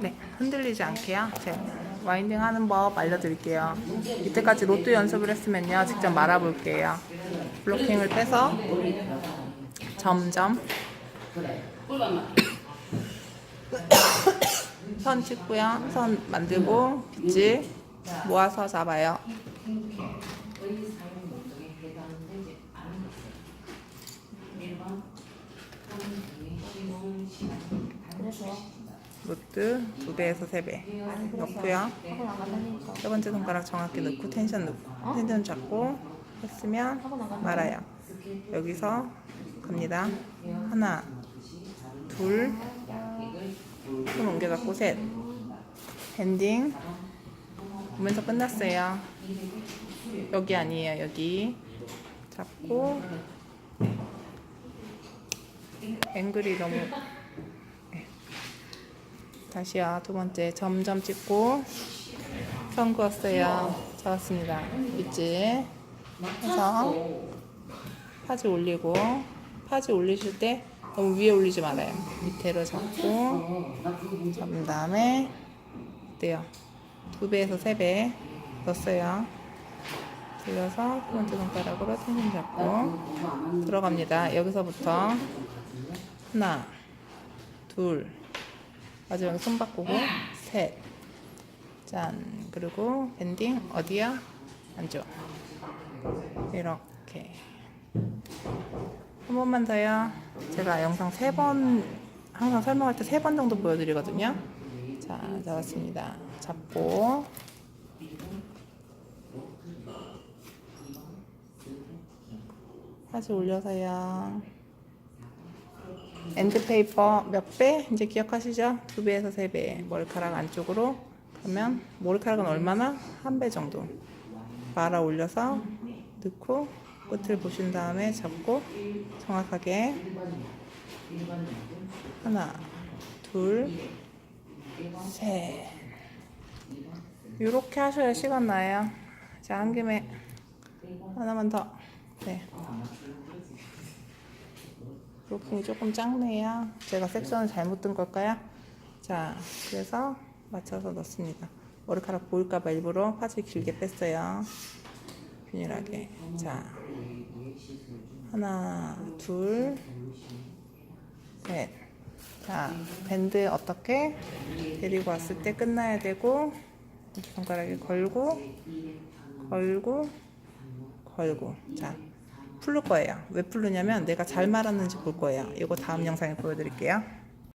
네, 흔들리지 않게요. 제가 와인딩 하는 법 알려드릴게요. 이때까지 로또 연습을 했으면요. 직접 말아볼게요. 블로킹을 빼서 점점 선 찍고요. 선 만들고 빗질 모아서 잡아요. 로트 두 배에서 세배 넣고요. 세 번째 손가락 정확히 넣고 텐션 넣고 텐션 잡고 했으면 말아요. 여기서 갑니다. 하나, 둘, 손 옮겨 잡고 셋. 밴딩 보면서 끝났어요. 여기 아니에요. 여기 잡고 앵글이 너무 네. 다시요. 두 번째 점점 찍고 선 그었어요. 잡았습니다. 있지? 해서 파지 올리고 파지 올리실 때 너무 위에 올리지 말아요. 밑에로 잡고 잡은 다음에 어때요? 두 배에서 세 배 넣었어요. 들려서 세 번째 손가락으로 텐션 잡고 들어갑니다. 여기서부터 하나, 둘, 마지막에 손 바꾸고 셋, 짠. 그리고 밴딩 어디야? 안쪽. 이렇게 한 번만 더요. 제가 영상 세 번 항상 설명할 때 세 번 정도 보여드리거든요. 자, 잡았습니다. 잡고 다시 올려서요. 엔드페이퍼 몇 배? 이제 기억하시죠? 두 배에서 세 배. 머리카락 안쪽으로 그러면 머리카락은 얼마나? 한 배 정도. 말아 올려서 넣고 끝을 보신 다음에 잡고 정확하게 하나, 둘, 셋. 이렇게 하셔야 시간 나요. 자, 한 김에 하나만 더. 네. 브로킹이 조금 작네요. 제가 섹션을 잘못 든 걸까요? 자, 그래서 맞춰서 넣습니다. 머리카락 보일까봐 일부러 파지 길게 뺐어요. 균일하게. 자, 하나, 둘, 셋. 자, 밴드 어떻게 데리고 왔을 때 끝나야 되고, 손가락에 걸고, 걸고, 걸고. 자, 풀을 거예요. 왜 풀르냐면 내가 잘 말았는지 볼 거예요. 이거 다음 영상에 보여드릴게요.